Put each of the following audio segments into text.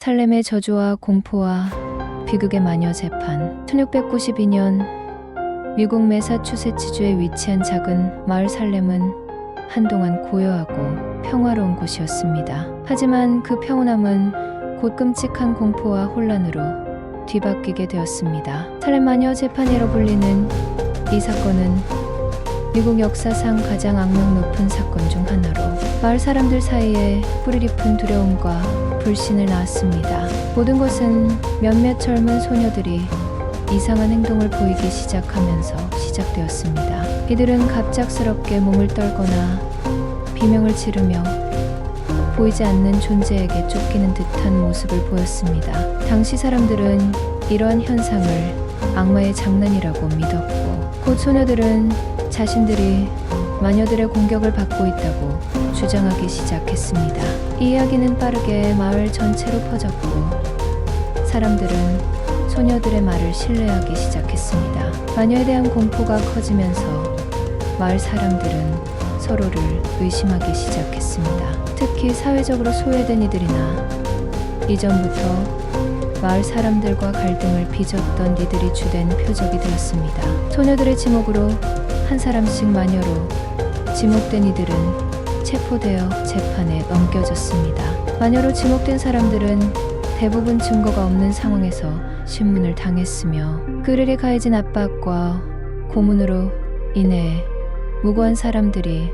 살렘의 저주와 공포와 비극의 마녀 재판 1692년 미국 매사추세츠주에 위치한 작은 마을 살렘은 한동안 고요하고 평화로운 곳이었습니다. 하지만 그 평온함은 곧 끔찍한 공포와 혼란으로 뒤바뀌게 되었습니다. 살렘 마녀 재판이라 불리는 이 사건은 미국 역사상 가장 악명 높은 사건 중 하나로 마을 사람들 사이에 뿌리 깊은 두려움과 불신을 낳았습니다. 모든 것은 몇몇 젊은 소녀들이 이상한 행동을 보이기 시작하면서 시작되었습니다. 이들은 갑작스럽게 몸을 떨거나 비명을 지르며 보이지 않는 존재에게 쫓기는 듯한 모습을 보였습니다. 당시 사람들은 이러한 현상을 악마의 장난이라고 믿었고 곧 소녀들은 자신들이 마녀들의 공격을 받고 있다고 주장하기 시작했습니다. 이 이야기는 빠르게 마을 전체로 퍼졌고 사람들은 소녀들의 말을 신뢰하기 시작했습니다. 마녀에 대한 공포가 커지면서 마을 사람들은 서로를 의심하기 시작했습니다. 특히 사회적으로 소외된 이들이나 이전부터 마을 사람들과 갈등을 빚었던 이들이 주된 표적이 되었습니다. 소녀들의 지목으로 한 사람씩 마녀로 지목된 이들은 체포되어 재판에 넘겨졌습니다. 마녀로 지목된 사람들은 대부분 증거가 없는 상황에서 신문을 당했으며 그들에 가해진 압박과 고문으로 인해 무고한 사람들이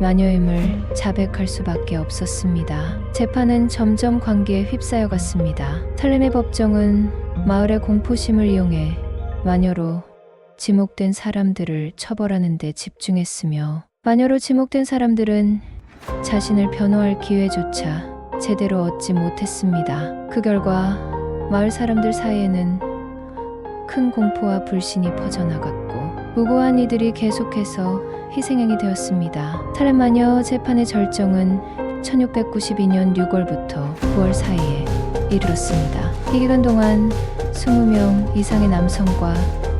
마녀임을 자백할 수밖에 없었습니다. 재판은 점점 관계에 휩싸여 갔습니다. 살렘의 법정은 마을의 공포심을 이용해 마녀로 지목된 사람들을 처벌하는 데 집중했으며 마녀로 지목된 사람들은 자신을 변호할 기회조차 제대로 얻지 못했습니다. 그 결과 마을 사람들 사이에는 큰 공포와 불신이 퍼져나갔고 무고한 이들이 계속해서 희생양이 되었습니다. 살렘 마녀 재판의 절정은 1692년 6월부터 9월 사이에 이르렀습니다. 이 기간 동안 20명 이상의 남성과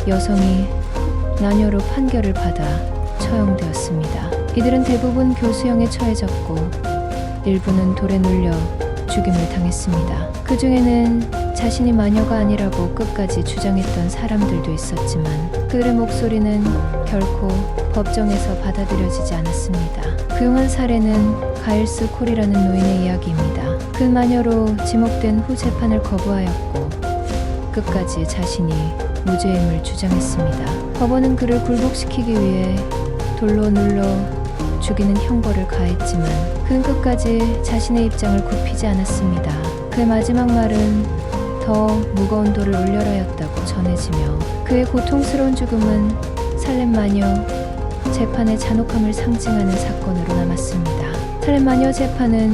여성이 나녀로 판결을 받아 처형되었습니다. 이들은 대부분 교수형에 처해졌고 일부는 돌에 눌려 죽임을 당했습니다. 그 중에는 자신이 마녀가 아니라고 끝까지 주장했던 사람들도 있었지만 그들의 목소리는 결코 법정에서 받아들여지지 않았습니다. 그중한 사례는 가일스 콜이라는 노인의 이야기입니다. 그 마녀로 지목된 후 재판을 거부하였고 끝까지 자신이 무죄임을 주장했습니다. 법원은 그를 굴복시키기 위해 돌로 눌러 죽이는 형벌을 가했지만 그는 끝까지 자신의 입장을 굽히지 않았습니다. 그의 마지막 말은 더 무거운 돌을 올려라였다고 전해지며 그의 고통스러운 죽음은 살렘 마녀 재판의 잔혹함을 상징하는 사건으로 남았습니다. 살렘 마녀 재판은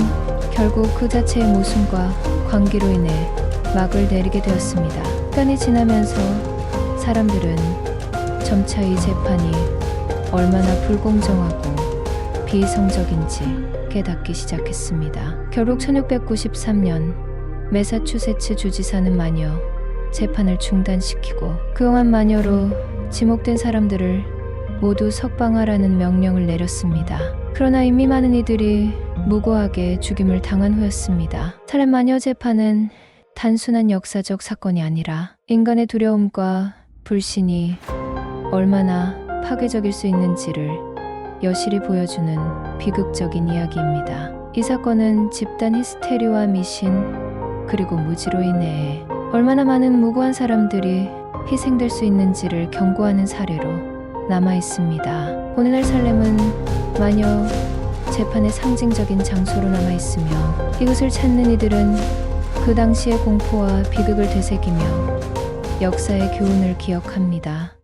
결국 그 자체의 모순과 관계로 인해 막을 내리게 되었습니다. 시간이 지나면서 사람들은 점차 이 재판이 얼마나 불공정하고 비이성적인지 깨닫기 시작했습니다. 결국 1693년 매사추세츠 주지사는 마녀 재판을 중단시키고 그동안 마녀로 지목된 사람들을 모두 석방하라는 명령을 내렸습니다. 그러나 이미 많은 이들이 무고하게 죽임을 당한 후였습니다. 살렘 마녀 재판은 단순한 역사적 사건이 아니라 인간의 두려움과 불신이 얼마나 파괴적일 수 있는지를 여실히 보여주는 비극적인 이야기입니다. 이 사건은 집단 히스테리와 미신 그리고 무지로 인해 얼마나 많은 무고한 사람들이 희생될 수 있는지를 경고하는 사례로 남아 있습니다. 오늘날 살렘은 마녀 재판의 상징적인 장소로 남아 있으며 이곳을 찾는 이들은 그 당시의 공포와 비극을 되새기며 역사의 교훈을 기억합니다.